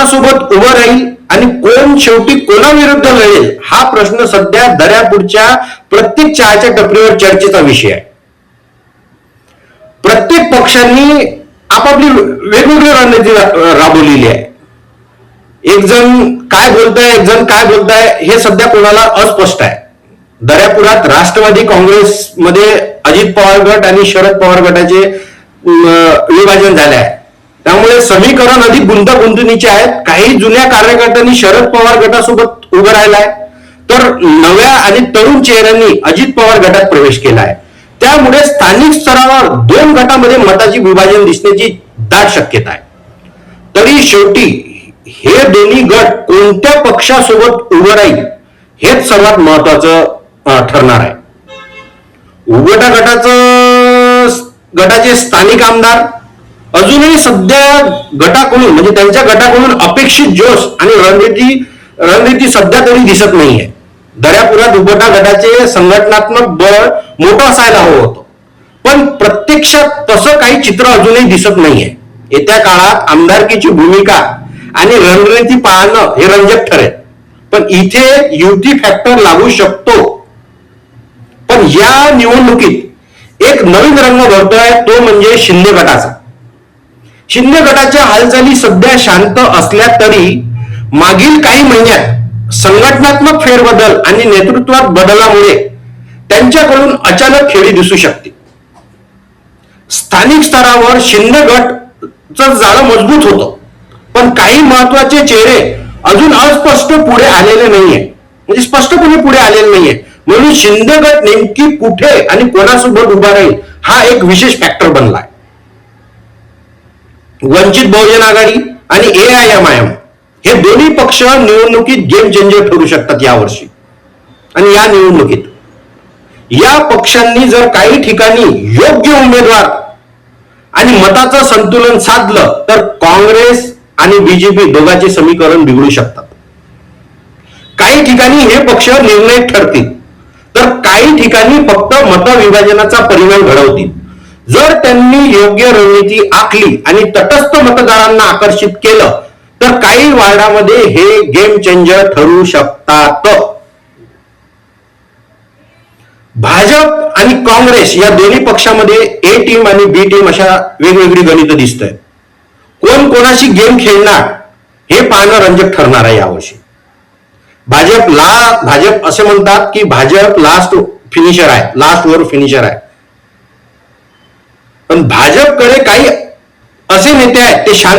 कोणासोबत उभं राहील आणि कोण शेवटी कोणाविरुद्ध लढेल हा प्रश्न सध्या दर्यापूरच्या प्रत्येक चहाच्या टपरीवर चर्चेचा विषय आहे. प्रत्येक पक्षांनी आपापली वेगवेगळी रणनीती राबवलेली आहे. एक जण काय बोलताय एक जण काय बोलताय हे सध्या कोणाला अस्पष्ट आहे. दर्यापुरात राष्ट्रवादी काँग्रेसमध्ये अजित पवार गट आणि शरद पवार गटाचे विभाजन झाले आहे त्यामुळे समीकरण अधिक गुंतागुंतणीचे आहेत. काही जुन्या कार्यकर्त्यांनी शरद पवार गटासोबत उभं राहिलाय. तर नव्या आणि तरुण चेहऱ्यांनी अजित पवार गटात प्रवेश केला आहे त्यामुळे स्थानिक स्तरावर दोन गटामध्ये मताची विभाजन दिसण्याची दाट शक्यता आहे. तरी शेवटी हे दोन्ही गट कोणत्या पक्षासोबत उभं राहील हेच सर्वात महत्वाचं ठरणार आहे. उघडा गटाचं गटाचे स्थानिक आमदार अजूनही सध्या गटाकडून म्हणजे त्यांच्या गटाकडून अपेक्षित जोश आणि रणनीती रणनीती सध्या तरी दिसत नाहीये. दर्यापुरात उघटा गटाचे संघटनात्मक बळ मोठं असायला हवं होतं. पण प्रत्यक्षात तसं काही चित्र अजूनही दिसत नाहीये. येत्या काळात आमदारकीची भूमिका आणि रणनीती पाहणं हे रंजक ठरेल. पण इथे युती फॅक्टर लागू शकतो. पण या निवडणुकीत एक नवीन रंग भरतोय तो म्हणजे शिंदे गटाचा. शिंदे गटाच्या हालचाली सध्या शांत असल्या तरी मागील काही महिन्यात संघटनात्मक फेरबदल आणि नेतृत्वात बदलामुळे त्यांच्याकडून अचानक खेळी दिसू शकते. स्थानिक स्तरावर शिंदे गटचं जाळं मजबूत होतं. पण काही महत्त्वाचे चेहरे अजून अस्पष्ट पुढे आलेले नाहीये. म्हणजे स्पष्टपणे पुढे आलेले नाहीये. म्हणून शिंदे गट नेमकी कुठे आणि कोणासोबत उभा राहील हा एक विशेष फॅक्टर बनलाय. वंचित बहुजन आघाडी आणि A I M I M हे दोन्ही पक्ष निवडणुकीत गेम चेंजर ठरू शकतात यावर्षी. आणि या निवडणुकीत. या पक्षांनी जर काही ठिकाणी योग्य उमेदवार आणि मताचं संतुलन साधलं तर काँग्रेस आणि बीजेपी दोघांचे समीकरण बिघडू शकतात. काही ठिकाणी हे पक्ष निर्णय ठरतील तर काही ठिकाणी फक्त मतविभाजनाचा परिणाम घडवतील. जर त्यांनी योग्य रणनीती आखली आणि तटस्थ मतदारांना आकर्षित केलं तर काही वार्डामध्ये हे गेम चेंजर ठरू शकतात. भाजप आणि काँग्रेस या दोन्ही पक्षामध्ये ए टीम आणि बी टीम अशा वेगवेगळी गणित दिसत आहेत कोण कोणाशी गेम खेळणार हे पाहणं रंजक ठरणार आहे यावर्षी. भाजप ला भाजप असे म्हणतात की भाजप लास्ट फिनिशर आहे लास्ट ओव्हर फिनिशर आहे. पण भाजपकडे काही असे नेते आहेत ते शांत